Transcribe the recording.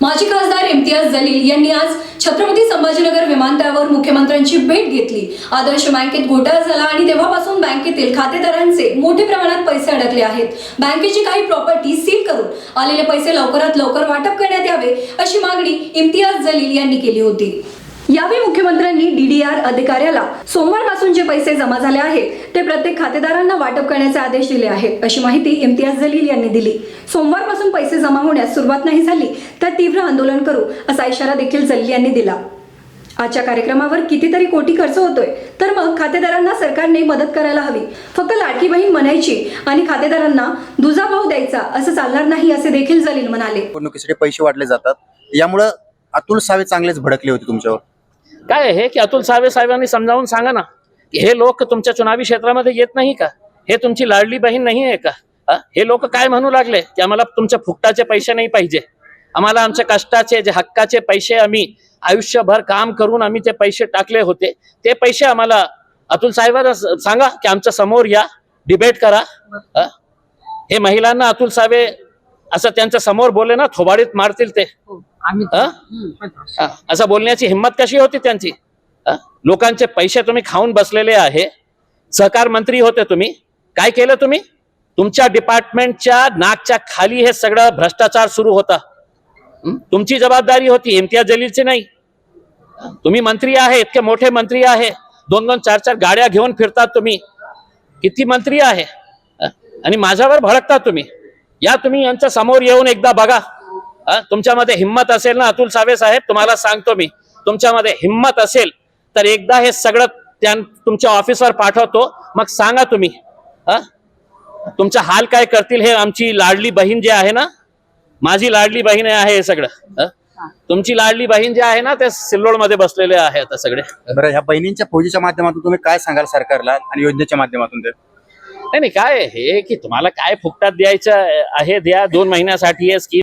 माजी खासदार इम्तियाज जलील यांनी आज छत्रपती संभाजीनगर विमानतळावर मुख्यमंत्र्यांची भेट घेतली. आदर्श बँकेत घोटाळा झाला आणि तेव्हापासून बँकेतील खातेदारांचे मोठ्या प्रमाणात पैसे अडकले आहेत. बँकेची काही प्रॉपर्टी सील करून आलेले पैसे लवकरात लवकर वाटप करण्यात यावे अशी मागणी इम्तियाज जलील यांनी केली होती. यावेळी मुख्यमंत्र्यांनी डीडीआर अधिकाऱ्याला सोमवारपासून जे पैसे जमा झाले आहेत ते प्रत्येक खातेदारांना वाटप करण्याचे आदेश दिले आहेत अशी माहिती इम्तियाज जलील यांनी दिली. सोमवारपासून पैसे जमा होण्यास सुरुवात नाही झाली तर तीव्र आंदोलन करू असा इशारा देखील जलील यांनी दिला. आजच्या कार्यक्रमावर कितीतरी कोटी खर्च होतोय तर मग खातेदारांना सरकारने मदत करायला हवी. फक्त लाडकी बहीण म्हणायची आणि खातेदारांना दुजाभाव द्यायचा असं चालणार नाही असे देखील जलील म्हणाले. निवडणुकीसाठी पैसे वाटले जातात. यामुळं अतुल सावे चांगलेच भडकले होते तुमच्यावर. काय हे की अतुल सावे साहेबांनी समजावून सांगा ना हे लोक तुमच्या चुनावी क्षेत्रामध्ये येत नाही का? हे तुमची लाडली बहीण नाही आहे का? हे लोक काय म्हणू लागले? की आम्हाला तुमच्या फुकटाचे पैसे नाही पाहिजे. आम्हाला आमच्या कष्टाचे जे हक्काचे पैसे आम्ही आयुष्यभर काम करून आम्ही ते पैसे टाकले होते ते पैसे आम्हाला अतुल साहेबांना सांगा की आमच्यासमोर या डिबेट करा. हे महिलांना अतुल सावे असं त्यांच्यासमोर बोलले ना थोबाडीत मारतील ते. हो. असं. बोलण्याची हिंमत कशी होती त्यांची? लोकांचे पैसे तुम्ही खाऊन बसलेले आहे. सहकार मंत्री होते तुम्ही. काय केलं तुम्ही? तुमच्या डिपार्टमेंटच्या नाकच्या खाली हे सगळं भ्रष्टाचार सुरू होता. हं? तुमची जबाबदारी होती इम्तियाज जलीलची नाही. तुम्ही मंत्री आहे इतके मोठे मंत्री आहे. दोन दोन चार चार गाड्या घेऊन फिरतात तुम्ही. किती मंत्री आहे? आणि माझ्यावर भडकतात तुम्ही. या तुम्ही यांच्या समोर येऊन एकदा बघा? तुमच्यामध्ये हिंमत असेल ना अतुल सावे साहेब? तुम्हाला सांगतो मी. तुमच्यामध्ये हिंमत असेल तर एकदा हे सगळं त्या तुमच्या ऑफिसवर पाठवतो. मग सांगा तुम्ही. हा? तुमचा हाल काय करतील हे आमची लाडली बहीण जी आहे ना? माझी लाडली बहीण आहे हे सगळं. हा? तुमची लाडली बहीण जी आहे ना ते सिल्लोडमध्ये बसलेले आहे आता सगळे. बरं ह्या बहिणींच्या फौजीच्या माध्यमातून तुम्ही काय सांगाल सरकारला आणि योजनेच्या माध्यमातून ते? नाही नाही काय हे की तुम्हाला काय फुकटात द्यायचं आहे? द्या दोन महिन्यासाठी हे स्कीम